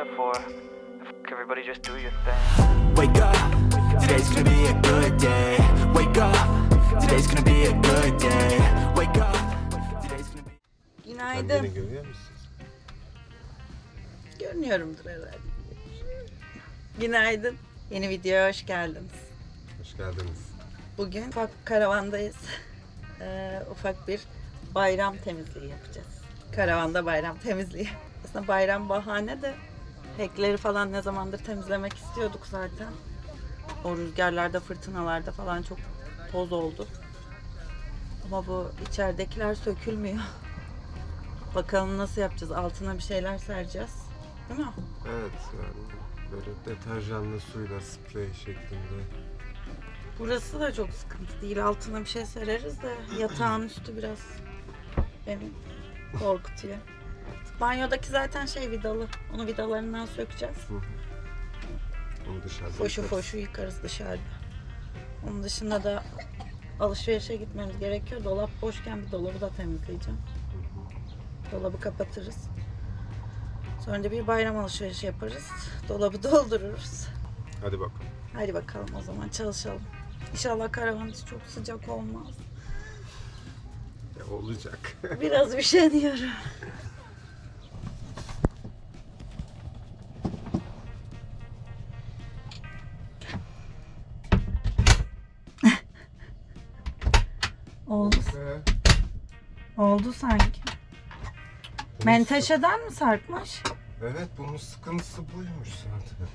up for? Fuck everybody just do your thing. Wake up, today's gonna be a good day. Wake up, today's gonna be a good day. Wake up, today's gonna be. Günaydın. Kendini görüyor musun? Görünüyorumdur herhalde. Günaydın. Yeni videoya hoş geldiniz. Hoş geldiniz. Bugün ufak karavandayız. Ee, ufak bir bayram temizliği yapacağız. Karavanda bayram temizliği. Aslında bayram bahane de hekleri falan ne zamandır temizlemek istiyorduk zaten. O rüzgarlarda, fırtınalarda falan çok toz oldu. Ama bu içeridekiler sökülmüyor. Bakalım nasıl yapacağız? Altına bir şeyler sereceğiz. Değil mi? Evet yani böyle deterjanlı suyla sprey şeklinde. Burası da çok sıkıntı değil. Altına bir şey sereriz de yatağın üstü biraz beni korkutuyor. Banyodaki zaten şey vidalı. Onu vidalarından sökeceğiz. Onu dışarıda Foşu yaparız. foşu yıkarız dışarıda. Onun dışında da alışverişe gitmemiz gerekiyor. Dolap boşken bir dolabı da temizleyeceğim. Dolabı kapatırız. Sonra da bir bayram alışverişi yaparız. Dolabı doldururuz. Hadi bakalım. Hadi bakalım o zaman çalışalım. İnşallah karavan içi çok sıcak olmaz. Ya olacak. Biraz bir Oldu, Ee, oldu sanki. Menteşeden mi sarkmış? Evet bunun sıkıntısı buymuş zaten.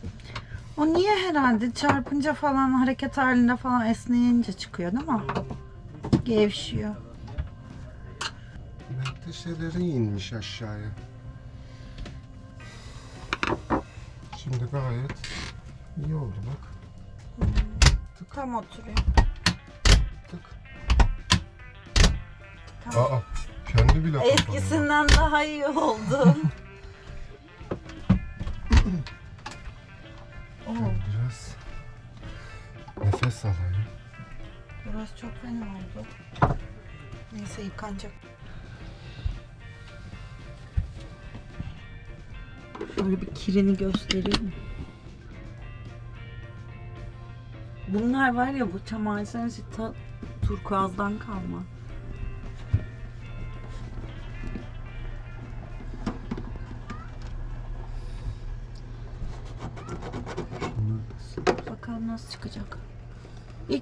O niye herhalde çarpınca falan hareket halinde falan esneyince çıkıyor değil mi? Gevşiyor. Menteşeleri inmiş aşağıya. Şimdi gayet iyi oldu bak. Tam oturuyor. Aa kendi bile kapanıyor. Eskisinden daha iyi oldu. Oo, Biraz nefes alayım. burası çok fena oldu. Neyse yıkanacak. Şöyle bir kirini göstereyim. Bunlar var ya bu içi ta turkuazdan kalma.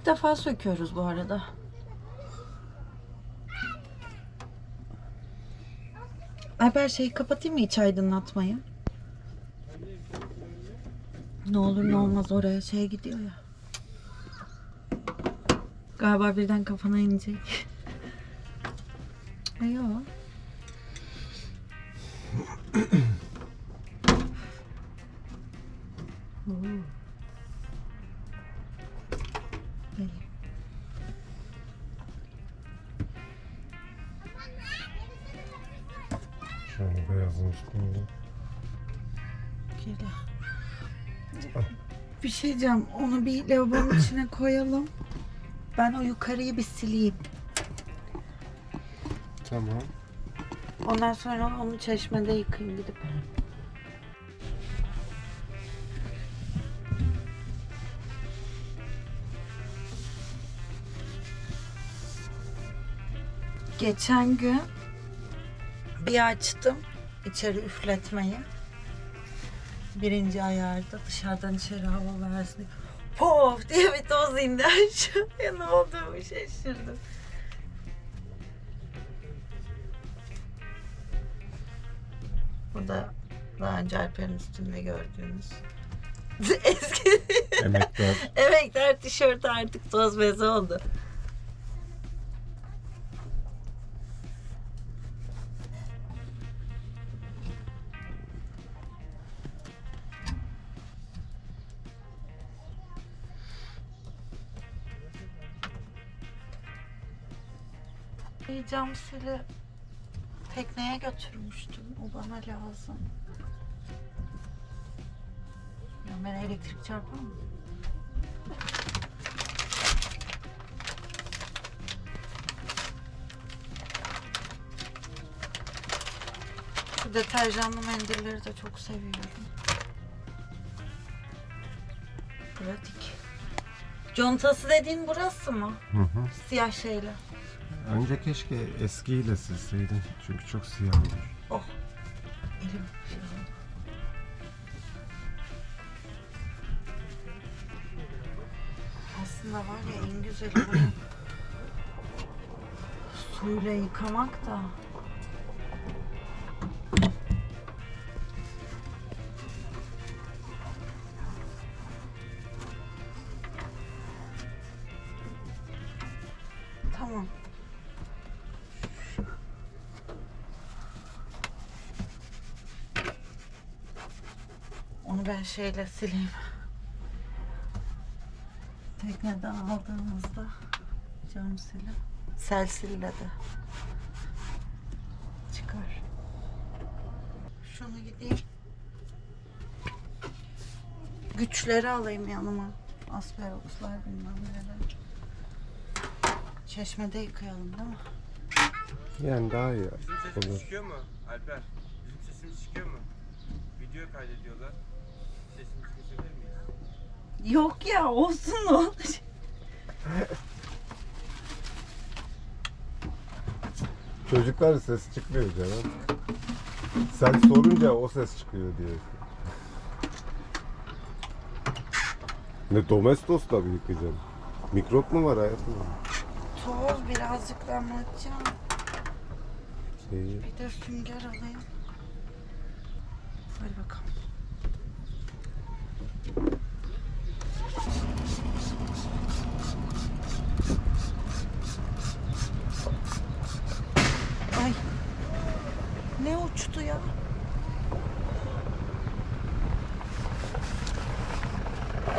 İlk defa söküyoruz bu arada. Alper şeyi kapatayım mı iç aydınlatmayı? Ne olur ne olmaz oraya şey gidiyor ya. Galiba birden kafana inecek. E yok. Oo. Şey diyeceğim. Onu bir lavabonun içine koyalım. Ben o yukarıyı bir sileyim. Tamam. Ondan sonra onu çeşmede yıkayayım gidip. Geçen gün bir açtım içeri üfletmeyi. Birinci ayarda dışarıdan içeri hava versin. Pof diye bir toz indi aşağıya. Ne olduğumu şaşırdım. Bu da daha önce Alper'in üstünde gördüğünüz eski Emekler. emekler tişörtü artık toz bezi oldu. Cam sili tekneye götürmüştüm. O bana lazım. Ya ben elektrik çarpar mı? Şu deterjanlı mendilleri de çok seviyorum. Pratik. Contası dediğin burası mı? Hı hı. Siyah şeyle. Önce keşke eskiyle silseydin. Çünkü çok siyah olur. Oh. Elim şey oldu. Aslında var ya en güzeli bunu suyla yıkamak da. Şeyle sileyim. Tekneden aldığımızda cam sili. Sel sille de çıkar. Şunu gideyim. Güçleri alayım yanıma. Asperoxlar bilmem neler. Çeşmede yıkayalım değil mi? Yani daha iyi Bizim sesimiz olur. çıkıyor mu Alper? Bizim sesimiz çıkıyor mu? Video kaydediyorlar. Sesimizi kesebilir miyiz? Yok ya olsun o. Çocuklar ses çıkmıyor canım. Sen sorunca o ses çıkıyor diye. Ne domestosla mı yıkayacaksın? Mikrop mu var hayatım? Toz birazcık damlatacağım. Şeyi. Bir de sünger alayım. Hadi bakalım. Ay. Ne uçtu ya?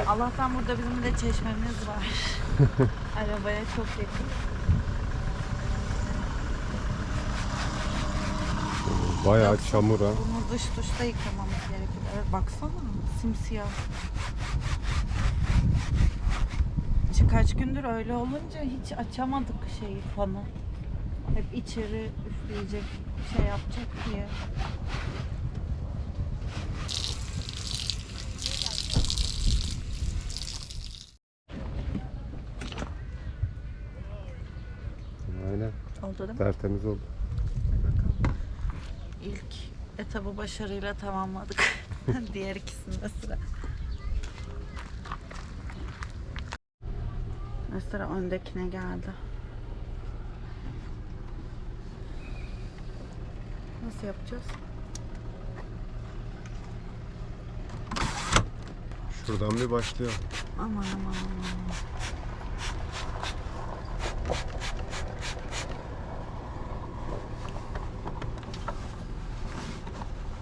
Allah'tan burada bizim de çeşmemiz var. Arabaya çok yakın. Bayağı çamur ha. Bunu dış duşta yıkamamız gerekiyor. Evet baksana simsiyah. İşte kaç gündür öyle olunca hiç açamadık şeyi fanı. Hep içeri üfleyecek şey yapacak diye. Aynen. Oldu değil mi? Tertemiz oldu. İlk etabı başarıyla tamamladık. Diğer ikisinde sıra. Mesela öndekine geldi. Nasıl yapacağız? Şuradan bir başlayalım. Aman aman aman.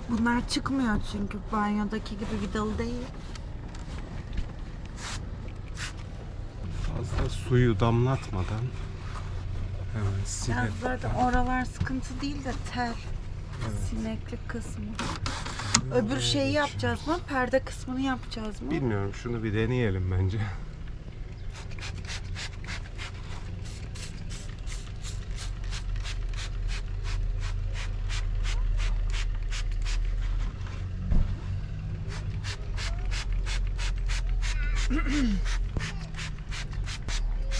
Bunlar çıkmıyor çünkü banyodaki gibi vidalı değil. Fazla suyu damlatmadan hemen Ya silelim. zaten oralar sıkıntı değil de tel. Sineklik kısmı. Öbür şeyi yapacağız mı? Perde kısmını yapacağız mı? Bilmiyorum şunu bir deneyelim bence.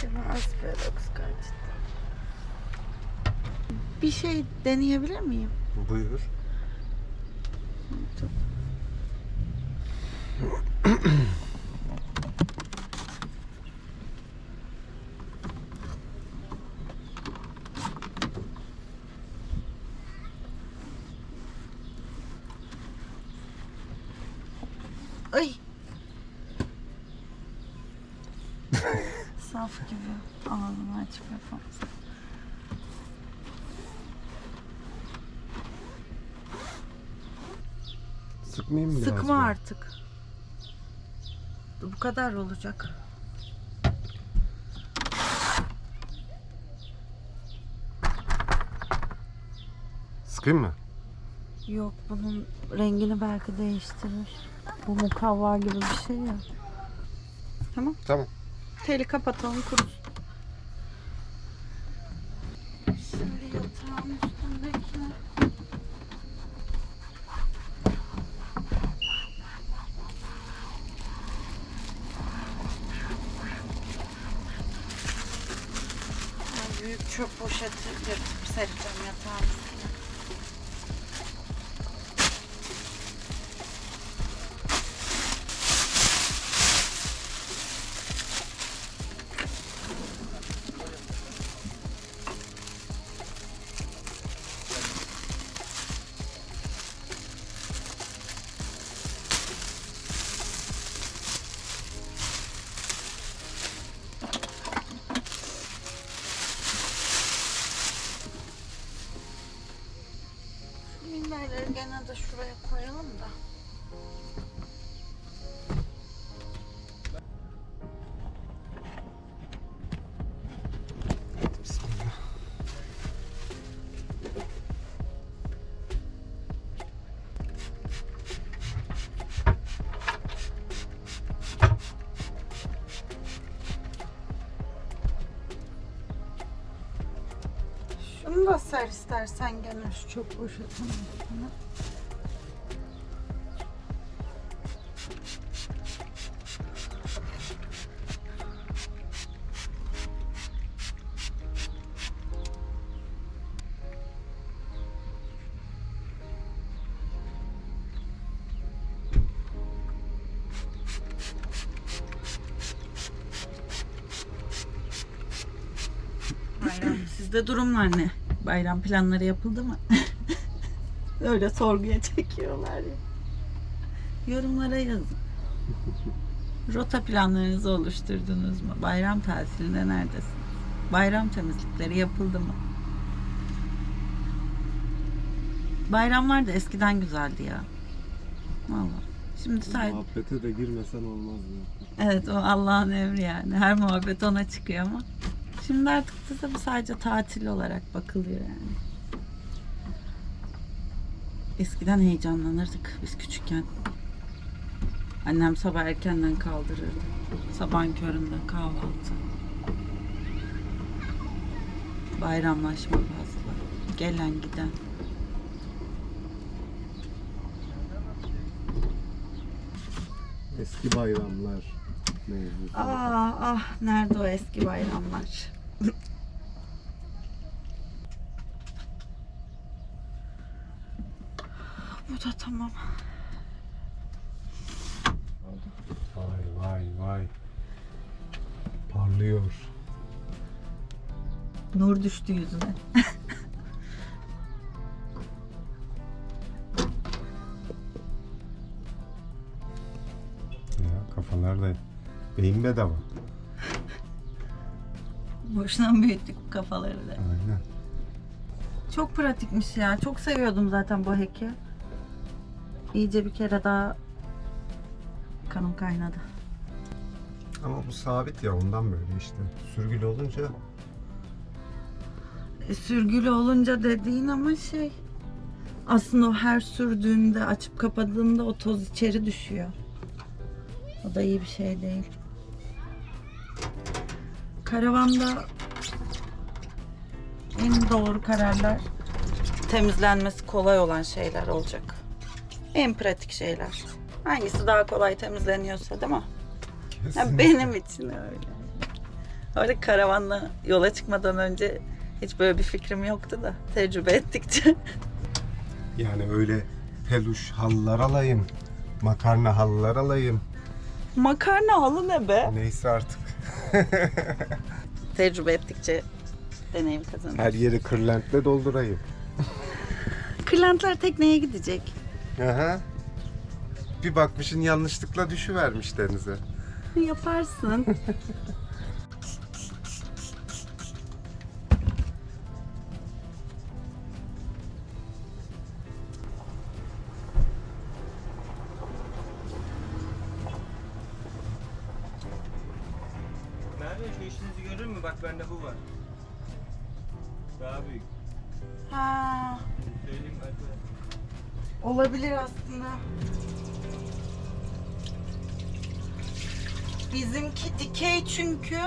Şimdi Asperox kaçtı. Bir şey deneyebilir miyim? Buyur. Ay. Saf gibi. Ağzını açıp yapamaz. Sıkmayayım mı biraz? Sıkma artık. Bu kadar olacak. Sıkayım mı? Yok bunun rengini belki değiştirir. Bu mukavva gibi bir şey ya. Tamam. Tamam. Teli kapatalım kurusun. Şimdi yatağın üstündekine çöp poşeti yırtıp sereceğim yatağın Minderleri gene de şuraya koyalım da. İstersen gene şu üstüne. Bayram, sizde durumlar ne? Bayram planları yapıldı mı? Öyle sorguya çekiyorlar ya. Yorumlara yazın. Rota planlarınızı oluşturdunuz mu? Bayram tatilinde neredesiniz? Bayram temizlikleri yapıldı mı? Bayramlar da eskiden güzeldi ya. Vallahi. Şimdi sadece Muhabbete de girmesen olmaz mı? Evet o Allah'ın emri yani. Her muhabbet ona çıkıyor ama. Şimdi artık da tabii sadece tatil olarak bakılıyor yani. Eskiden heyecanlanırdık biz küçükken. Annem sabah erkenden kaldırırdı. Sabahın köründe kahvaltı. Bayramlaşma fazla. Gelen giden. Eski bayramlar mevzusu. Ah ah nerede o eski bayramlar? Bu da tamam. Vay vay vay. Parlıyor. Nur düştü yüzüne. Ya kafalarda beyin bedava. Boşuna büyüttük bu kafaları da. Aynen. Çok pratikmiş ya. Çok seviyordum zaten bu hack'i. İyice bir kere daha kanım kaynadı. Ama bu sabit ya ondan böyle işte. Sürgülü olunca E, sürgülü olunca dediğin ama şey aslında o her sürdüğünde açıp kapadığında o toz içeri düşüyor. O da iyi bir şey değil. Karavanda en doğru kararlar temizlenmesi kolay olan şeyler olacak. En pratik şeyler. Hangisi daha kolay temizleniyorsa değil mi? Ya benim için öyle. Öyle karavanla yola çıkmadan önce hiç böyle bir fikrim yoktu da tecrübe ettikçe. Yani öyle peluş halılar alayım. Makarna halılar alayım. Makarna halı ne be? Neyse artık. Tecrübe ettikçe deneyim kazanır. Her yeri kırlentle doldurayım. Kırlentler tekneye gidecek. Aha. Bir bakmışın yanlışlıkla düşüvermiş denize. Yaparsın. Şu işinizi görür mü? Bak bende bu var. Daha büyük. ha, Söyleyeyim hadi. olabilir aslında. Bizimki dikey çünkü.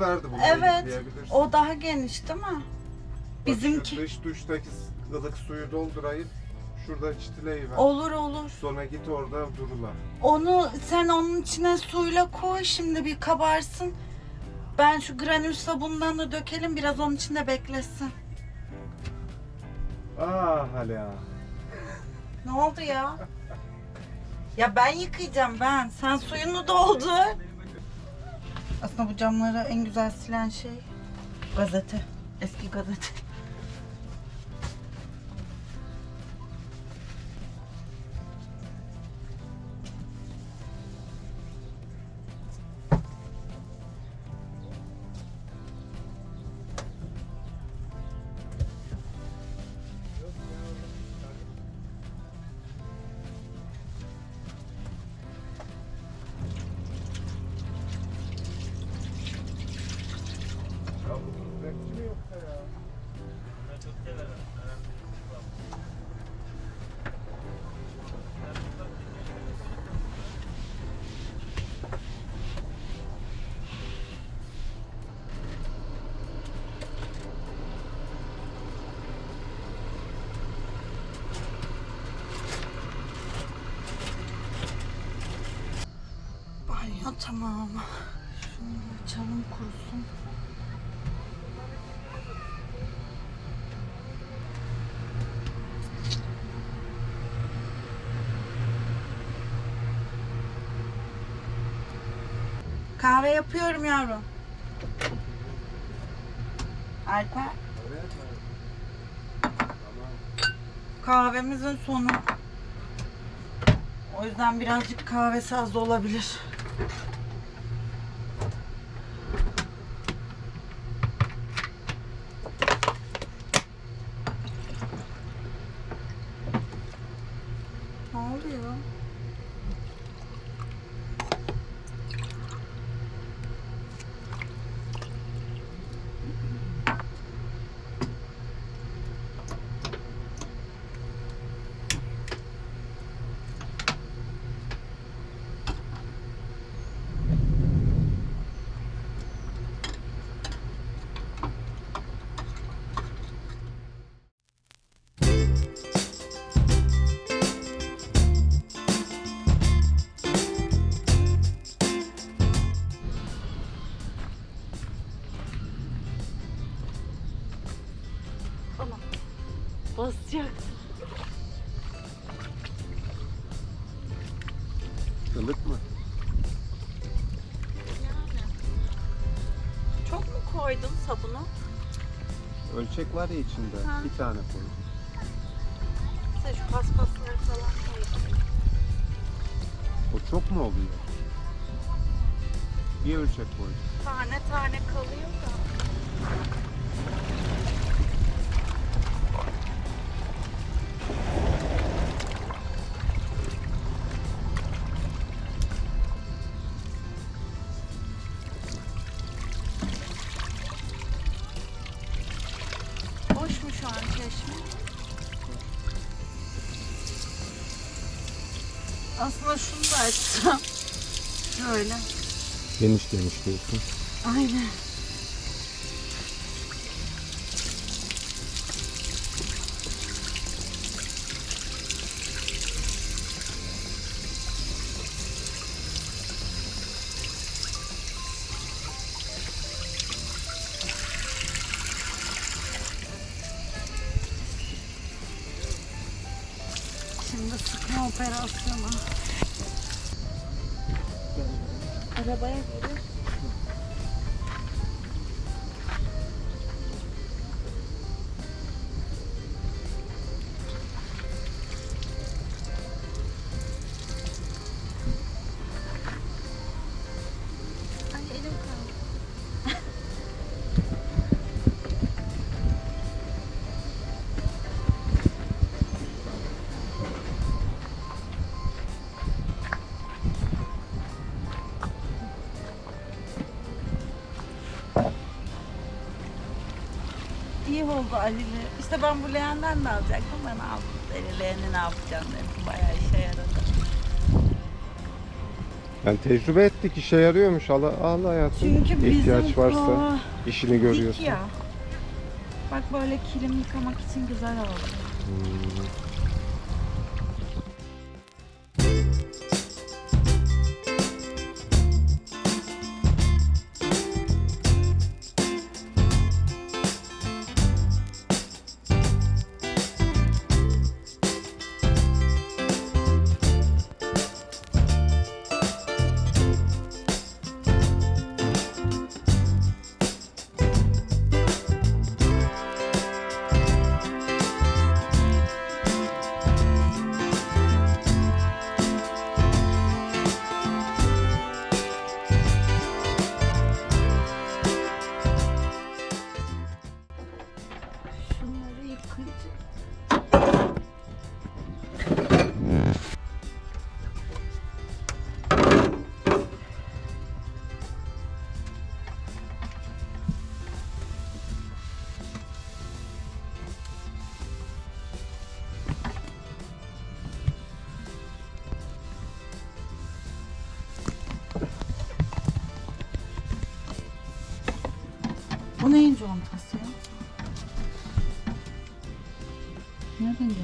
Verdi. Bunu Evet. O daha geniş değil mi? Bak Bizimki. Şu dış duştaki ılık suyu doldurayım. Şurada çitileyi ver. Olur olur. Sonra git orada durula. Onu sen onun içine suyla koy şimdi bir kabarsın. Ben şu granül sabundan da dökelim biraz onun içinde beklesin. Ah ya. Ne oldu ya? Ya ben yıkayacağım ben. Sen suyunu doldur. Aslında bu camları en güzel silen şey gazete. Eski gazete. Banyo tamam. Şunu açalım kurusun. Kahve yapıyorum yavrum. Alper. Kahvemizin sonu. O yüzden birazcık kahvesi az olabilir. Ölçek var ya içinde. Ha. Bir tane koy. Sen şu paspasları falan koydun. O çok mu oluyor? Bir ölçek koy. Tane tane kalıyor Şöyle. Geniş geniş diyorsun. Aynen. Şimdi sıkma operasyonu. Arabaya gidiyor. İyi oldu Ali'li. İşte ben bu leğenden de alacaktım. Ben aldım. Eli leğeni ne yapacağım dedim. Bayağı işe yaradı. Yani tecrübe ettik işe yarıyormuş. Al, al hayatım. Çünkü bizim İhtiyaç varsa işini dik görüyorsun. ya. Bak böyle kilim yıkamak için güzel oldu. Şunları Nereden geldi?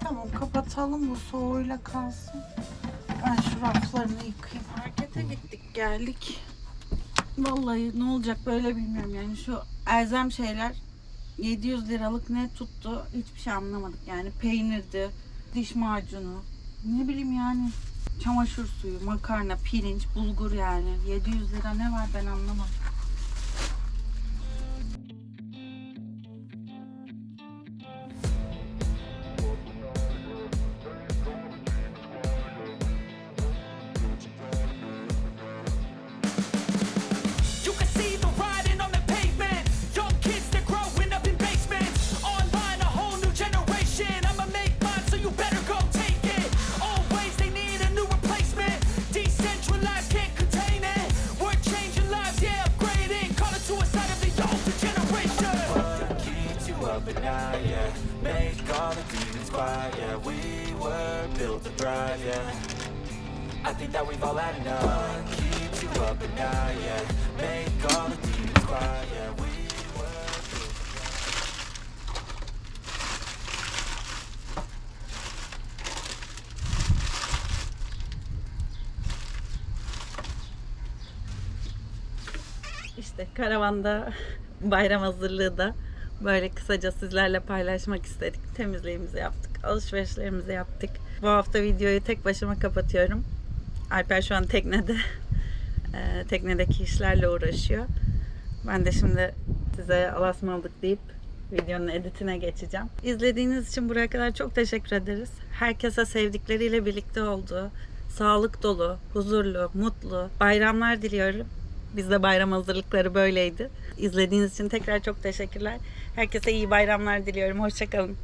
Tamam kapatalım bu soğuyla kalsın. Ben şu raflarını yıkayayım. Markete gittik geldik. Vallahi ne olacak böyle bilmiyorum yani şu elzem şeyler 700 liralık ne tuttu hiçbir şey anlamadık yani peynirdi, diş macunu, ne bileyim yani çamaşır suyu, makarna, pirinç, bulgur yani 700 lira ne var ben anlamadım. İşte karavanda bayram hazırlığı da böyle kısaca sizlerle paylaşmak istedik. Temizliğimizi yaptık, alışverişlerimizi yaptık. Bu hafta videoyu tek başıma kapatıyorum. Alper şu an teknede. Eee, teknedeki işlerle uğraşıyor. Ben de şimdi size alasmalık deyip videonun editine geçeceğim. İzlediğiniz için buraya kadar çok teşekkür ederiz. Herkese sevdikleriyle birlikte olduğu, sağlık dolu, huzurlu, mutlu bayramlar diliyorum. Bizde bayram hazırlıkları böyleydi. İzlediğiniz için tekrar çok teşekkürler. Herkese iyi bayramlar diliyorum. Hoşçakalın.